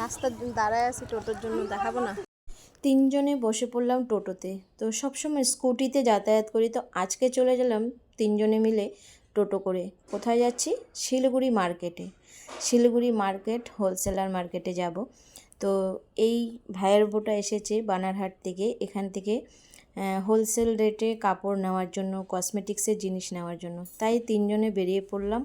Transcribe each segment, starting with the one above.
রাস্তার দাঁড়ায় আছি, টোটোর জন্য দেখাবো না। তিনজনে বসে পড়লাম টোটোতে। তো সবসময় স্কুটিতে যাতায়াত করি। তো আজকে চলে গেলাম তিনজনে মিলে টোটো করে। কোথায় যাচ্ছি? শিলিগুড়ি মার্কেটে। শিলিগুড়ি মার্কেট, হোলসেলার মার্কেটে যাব। তো এই ভাইয়ের বোটা এসেছে বানারহাট থেকে। এখান থেকে হোলসেল রেটে কাপড় নেওয়ার জন্য, কসমেটিক্সের জিনিস নেওয়ার জন্য। তাই তিনজনে বেরিয়ে পড়লাম।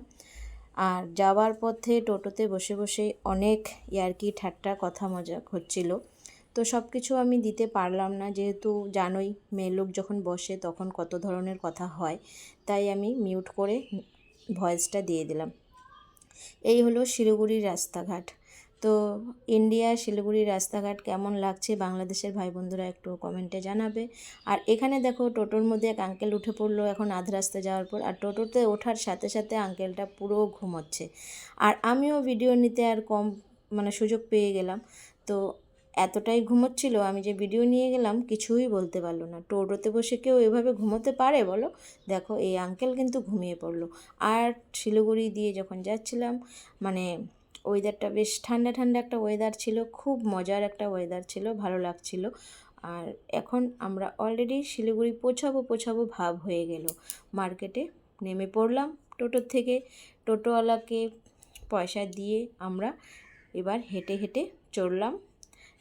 আর যাওয়ার পথে টোটোতে বসে বসে অনেক ইয়ার্কি ঠাট্টা কথা মজা হচ্ছিল। তো সব কিছু আমি দিতে পারলাম না, যেহেতু জানোই মেয়ে লোক যখন বসে তখন কত ধরনের কথা হয়, তাই আমি মিউট করে ভয়েসটা দিয়ে দিলাম। এই হলো শিলিগুড়ির রাস্তাঘাট। তো ইন্ডিয়া শিলিগুড়ির রাস্তাঘাট কেমন লাগছে বাংলাদেশের ভাই বন্ধুরা একটু কমেন্টে জানাবে। আর এখানে দেখো টোটোর মধ্যে এক আঙ্কেল উঠে পড়ল এখন আধ রাস্তা যাওয়ার পর। আর টোটোতে ওঠার সাথে সাথে আঙ্কেলটা পুরো ঘুমোচ্ছে। আর আমিও ভিডিও নিতে আর কম মানে সুযোগ পেয়ে গেলাম। তো এতটাই ঘুমোচ্ছিল আমি যে ভিডিও নিয়ে গেলাম কিছুই বলতে পারল না। টোটোতে বসে কেউ এভাবে ঘুমোতে পারে বলো? দেখো এই আঙ্কেল কিন্তু ঘুমিয়ে পড়ল। আর শিলিগুড়ি দিয়ে যখন যাচ্ছিলাম মানে ওয়েদারটা বেশ ঠান্ডা ঠান্ডা একটা ওয়েদার ছিল, খুব মজার একটা ওয়েদার ছিল, ভালো লাগছিল। আর এখন আমরা অলরেডি শিলিগুড়ি পৌঁছাবো পৌঁছাবো ভাব হয়ে গেল। মার্কেটে নেমে পড়লাম টোটোর থেকে। টোটোওয়ালাকে পয়সা দিয়ে আমরা এবার হেঁটে হেঁটে চড়লাম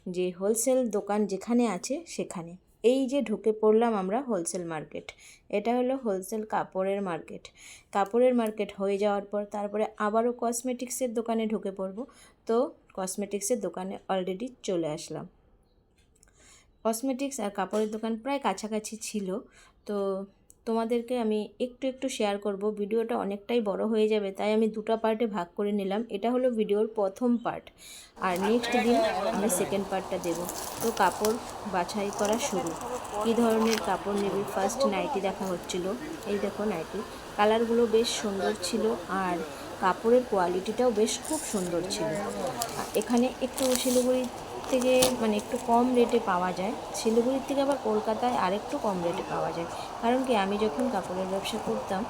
যে হোলসেল দোকান যেখানে আছে সেখানে। এই যে ঢুকে পড়লাম আমরা হোলসেল মার্কেট। এটা হলো হোলসেল কাপড়ের মার্কেট। কাপড়ের মার্কেট হয়ে যাওয়ার পর তারপরে আবারও কসমেটিক্সের দোকানে ঢুকে পড়ব। তো কসমেটিক্সের দোকানে অলরেডি চলে আসলাম। কসমেটিক্স আর কাপড়ের দোকান প্রায় কাছাকাছি ছিল। তো তোমাদেরকে আমি একটু একটু শেয়ার করব। ভিডিওটা অনেকটাই বড় হয়ে যাবে, তাই আমি দুটো পার্টে ভাগ করে নিলাম। এটা হলো ভিডিওর প্রথম পার্ট আর নেক্সট দিন আমি সেকেন্ড পার্টটা দেব। তো কাপড় বাছাই করা শুরু। কী ধরনের কাপড় নেবে? ফার্স্ট নাইটি দেখা হচ্ছিল। এই দেখো নাইটি কালারগুলো বেশ সুন্দর ছিল, আর কাপড়ের কোয়ালিটিটাও বেশ খুব সুন্দর ছিল। এখানে একটু শিলিগুড়ি থেকে মানে একটু কম রেটে পাওয়া যায়। শিলিগুড়ির থেকে আবার কলকাতায় আরেকটু কম রেটে পাওয়া যায়। কারণ কি, আমি যখন কাপড়ের ব্যবসা করতাম,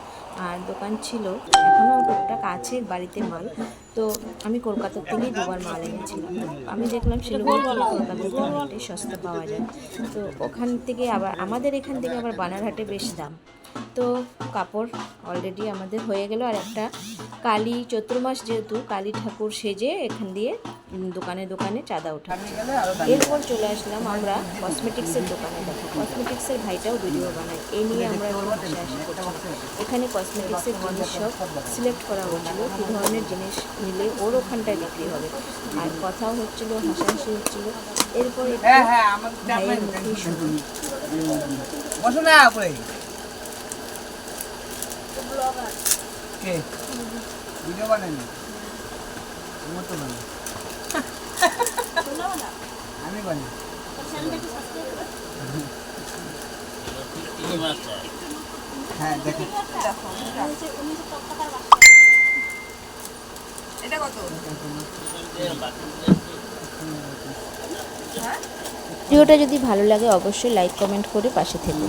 আর দোকান ছিল এখনও টুকটাক আছে বাড়িতে মাল, তো আমি কলকাতার থেকেই দুবার মাল এনেছিলাম। আমি দেখলাম শিলিগুড়ি থেকে কলকাতাতে অনেকটাই সস্তা পাওয়া যায়। তো ওখান থেকে আবার, আমাদের এখান থেকে আবার বানারহাটে বেশ দাম। তো কাপড় অলরেডি আমাদের হয়ে গেল আর একটা কালী চৈত্র মাস যেহেতু কালী ঠাকুর সেজে এখান দিয়ে দোকানে দোকানে চাঁদা ওঠাচ্ছে এরপর চলে আসলাম আমরা কসমেটিক্সের দোকানে দেখো। কসমেটিক্সের ভাইটাও ভিডিও বানাই এই নিয়ে আমরা এখানে কসমেটিক্সের জিনিস সব সিলেক্ট করা হচ্ছিল। কী ধরনের জিনিস নিলে ওর ওখানটায় বিক্রি হবে? আর কথাও হচ্ছিল হাসাহাসি হচ্ছিল। এরপর হ্যাঁ হ্যাঁ ভাইয়ের উপরে। কে? ভিডিও বানানি তোমার তো বানাই আমি বানাই। হ্যাঁ দেখো। ভিডিওটা যদি ভালো লাগে অবশ্যই লাইক কমেন্ট করে পাশে থেকো।